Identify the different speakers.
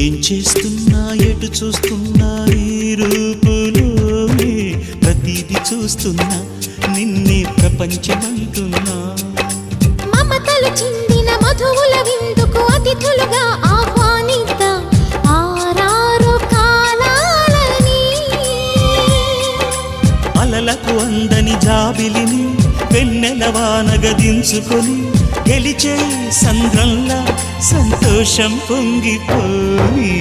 Speaker 1: ఏం చేస్తున్నా ఎటు చూస్తున్నా ఈ రూపులోనే ప్రతిది చూస్తున్నా. నిన్నే ప్రపంచమంటున్నా. అలలకు అందని జాబిలిని వెన్నెల వానగదించుకొని గెలిచే సంద్రంలా సంతోషం పొంగిపోయి